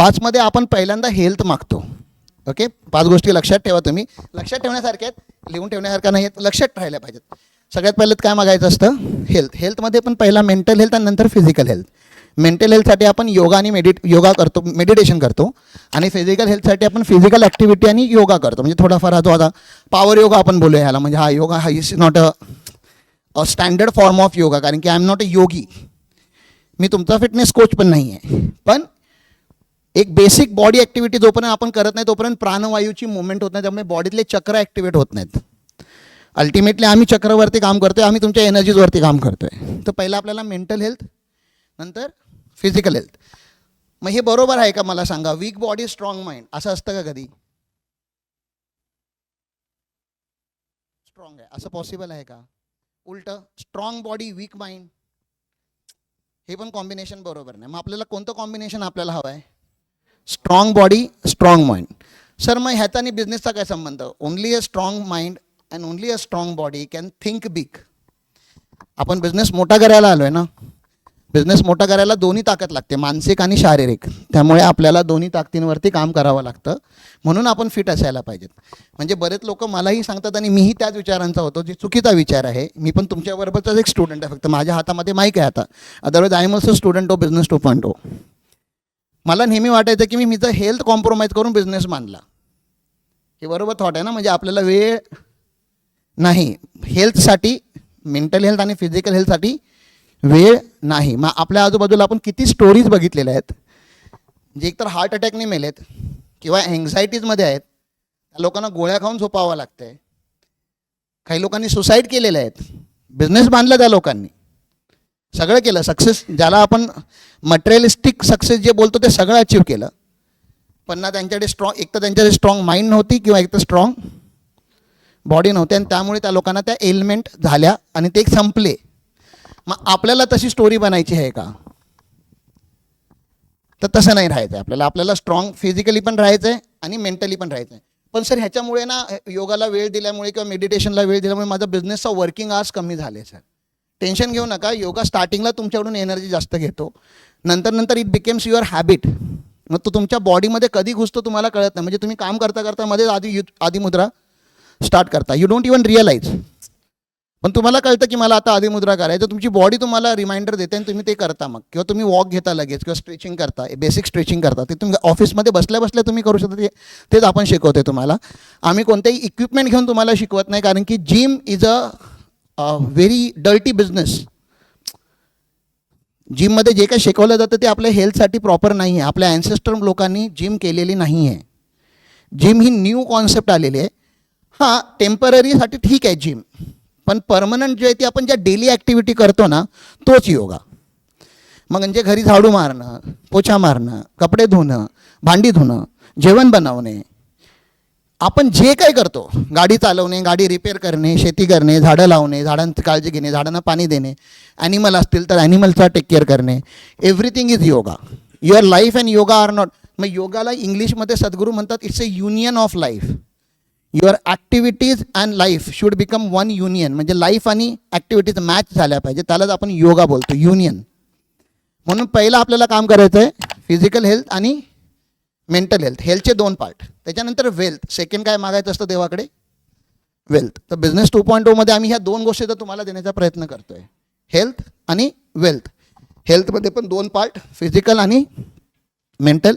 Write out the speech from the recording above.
पाचमध्ये आपण पहिल्यांदा हेल्थ मागतो. ओके पाच गोष्टी लक्षात ठेवा तुम्ही. लक्षात ठेवण्यासारख्या आहेत लिहून ठेवण्यासारख्या नाही आहेत लक्षात राहिल्या पाहिजेत. सगळ्यात पहिल्यात काय मागायचं असतं? हेल्थ हेल्थमध्ये पण पहिला मेंटल हेल्थ आणि नंतर फिजिकल हेल्थ मेंटल हेल्थसाठी आपण योगा आणि मेडिट योगा करतो मेडिटेशन करतो. आणि फिजिकल हेल्थसाठी आपण फिजिकल ॲक्टिव्हिटी आणि योगा करतो. म्हणजे थोडाफार हा जो आता पॉवर योगा आपण बोलूया ह्याला म्हणजे हा योगा हा is not a a standard form of yoga कारण की I am not a yogi मी तुमचा फिटनेस कोच पण नाही आहे पण एक बेसिक बॉडी ॲक्टिव्हिटी जोपर्यंत आपण करत नाही तोपर्यंत प्राणवायूची मुवमेंट होत नाही. त्यामुळे बॉडीतले चक्र ॲक्टिवेट होत नाहीत. अल्टिमेटली आम्ही चक्रवरती काम करतोय आम्ही तुमच्या एनर्जीजवरती काम करतोय. तर पहिलं आपल्याला मेंटल हेल्थ नंतर फिजिकल हेल्थ मग हे बरोबर आहे का मला सांगा? वीक बॉडी स्ट्रॉंग माइंड असं असतं का कधी? स्ट्रॉंग आहे. असं पॉसिबल आहे का? उलट स्ट्रॉंग बॉडी वीक माइंड हे पण कॉम्बिनेशन बरोबर नाही. मग आपल्याला कोणतं कॉम्बिनेशन आपल्याला हवं आहे strong body strong mind sir मग ह्याचा आणि बिझनेसचा काय संबंध? Only a strong mind and only a strong body can think big आपण बिझनेस मोठा करायला आलो आहे ना? बिझनेस मोठा करायला दोन्ही ताकद लागते मानसिक आणि शारीरिक. त्यामुळे आपल्याला दोन्ही ताकदींवरती काम करावं लागतं. म्हणून आपण फिट असायला पाहिजेत. म्हणजे बरेच लोक मलाही सांगतात आणि मीही त्याच विचारांचा होतो जे चुकीचा विचार आहे. मी पण तुमच्याबरोबरचाच एक स्टुडंट आहे फक्त माझ्या हातामध्ये माईक आहे आता. Otherwise I am also student of business two point O मला नेहमी वाटायचं की मी मीचं हेल्थ कॉम्प्रोमाइज करून बिझनेस मानला हे बरोबर थॉट आहे ना? म्हणजे आपल्याला वेळ नाही. हेल्थसाठी मेंटल हेल्थ आणि फिजिकल हेल्थसाठी वेळ नाही. मग आपल्या आजूबाजूला आपण किती स्टोरीज बघितलेल्या आहेत? जे एकतर हार्ट अटॅकने मेलेत किंवा एन्झायटीजमध्ये आहेत. त्या लोकांना गोळ्या खाऊन झोपावं लागतं आहे काही लोकांनी सुसाईड केलेले आहेत. बिझनेस बांधला त्या लोकांनी. सगळं केलं सक्सेस ज्याला आपण मटेरियलिस्टिक सक्सेस जे बोलतो ते सगळं अचीव केलं. पण ना त्यांच्याकडे स्ट्रॉंग एक तर त्यांच्याकडे स्ट्रॉंग माइंड नव्हती किंवा एक तर स्ट्रॉंग बॉडी नव्हती आणि त्यामुळे त्या लोकांना त्या एलिमेंट झाल्या आणि ते संपले. मग आपल्याला तशी स्टोरी बनायची आहे का? तर तसं नाही राहायचं आहे आपल्याला. आपल्याला स्ट्रॉंग फिजिकली पण राहायचं आहे आणि मेंटली पण राहायचं आहे पण सर ह्याच्यामुळे ना योगाला वेळ दिल्यामुळे किंवा मेडिटेशनला वेळ दिल्यामुळे माझा बिझनेसचा वर्किंग आवर्स कमी झाले सर टेन्शन घेऊ नका. योगा स्टार्टिंगला तुमच्याकडून एनर्जी जास्त घेतो. नंतर नंतर इट बिकेम्स युअर हॅबिट मग तो तुमच्या बॉडीमध्ये कधी घुसतो तुम्हाला कळत नाही. म्हणजे तुम्ही काम करता करता मध्ये आधी यु आदिमुद्रा स्टार्ट करता. यू डोंट इवन रिअलाइज पण तुम्हाला कळतं की मला आता आदिमुद्रा करायचं. तुमची बॉडी तुम्हाला रिमाइंडर देते आणि तुम्ही ते करता मग. किंवा तुम्ही वॉक घेता लगेच किंवा स्ट्रेचिंग करता. बेसिक स्ट्रेचिंग करता. ते तुम्ही ऑफिसमध्ये बसल्या बसल्या तुम्ही करू शकता. तेच आपण शिकवते तुम्हाला. आम्ही कोणतेही इक्विपमेंट घेऊन तुम्हाला शिकवत नाही. कारण की gym is a very dirty business जिममध्ये जे काही शिकवलं जातं ते आपल्या हेल्थसाठी प्रॉपर नाही आहे आपल्या अँसेस्टर लोकांनी जिम केलेली नाही आहे जिम ही न्यू कॉन्सेप्ट आलेली आहे. हां टेम्पररीसाठी ठीक आहे जिम पण परमनंट जे आहे ते आपण ज्या डेली ॲक्टिव्हिटी करतो ना तोच योगा. मग म्हणजे घरी झाडू मारणं पोछा मारणं कपडे धुणं भांडी धुणं जेवण बनवणे आपण जे काय करतो गाडी चालवणे गाडी रिपेअर करणे शेती करणे झाडं लावणे झाडांची काळजी घेणे झाडांना पाणी देणे ॲनिमल असतील तर ॲनिमलचा टेक केअर करणे. Everything is yoga your life and yoga are not मग योगाला इंग्लिशमध्ये सद्गुरू म्हणतात it's a union of life your activities and life should become one union म्हणजे लाईफ आणि ॲक्टिव्हिटीज मॅच झाल्या पाहिजे. त्यालाच आपण योगा बोलतो युनियन म्हणून पहिलं आपल्याला काम करायचं आहे फिजिकल हेल्थ आणि मेंटल हेल्थ हेल्थचे दोन पार्ट त्याच्यानंतर वेल्थ सेकंड काय मागायचं असतं देवाकडे? वेल्थ तर बिझनेस टू पॉईंट ओमध्ये आम्ही ह्या दोन गोष्टी तर तुम्हाला देण्याचा प्रयत्न करतो आहे हेल्थ आणि वेल्थ हेल्थमध्ये पण दोन पार्ट फिजिकल आणि मेंटल